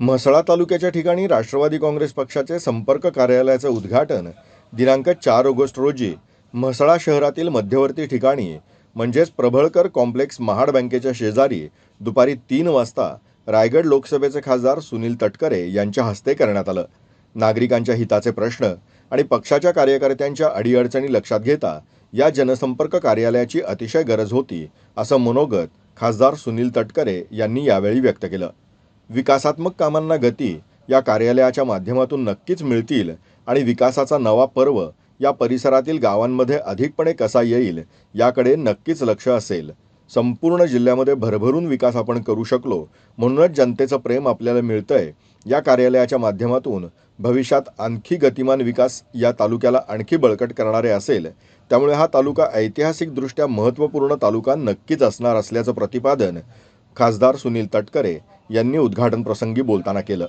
म्हसळा तालुक्याच्या ठिकाणी राष्ट्रवादी काँग्रेस पक्षाचे संपर्क कार्यालयाचं उद्घाटन दिनांक चार ऑगस्ट रोजी म्हसळा शहरातील मध्यवर्ती ठिकाणी म्हणजेच प्रभळकर कॉम्प्लेक्स महाड बँकेच्या शेजारी दुपारी तीन वाजता रायगड लोकसभेचे खासदार सुनील तटकरे यांच्या हस्ते करण्यात आलं. नागरिकांच्या हिताचे प्रश्न आणि पक्षाच्या कार्यकर्त्यांच्या अडीअडचणी लक्षात घेता या जनसंपर्क कार्यालयाची अतिशय गरज होती असं मनोगत खासदार सुनील तटकरे यांनी यावेळी व्यक्त केलं. विकासात्मक कामांना गती या कार्यालयाच्या माध्यमातून नक्कीच मिळतील आणि विकासाचा नवा पर्व या परिसरातील गावांमध्ये अधिकपणे कसा येईल याकडे नक्कीच लक्ष असेल. संपूर्ण जिल्ह्यामध्ये भरभरून विकास आपण करू शकलो म्हणूनच जनतेचं प्रेम आपल्याला मिळतंय. या कार्यालयाच्या माध्यमातून भविष्यात आणखी गतिमान विकास या तालुक्याला आणखी बळकट करणारे असेल. त्यामुळे हा तालुका ऐतिहासिकदृष्ट्या महत्त्वपूर्ण तालुका नक्कीच असणार असल्याचं प्रतिपादन खासदार सुनील तटकरे यांनी उद्घाटन प्रसंगी बोलताना केलं.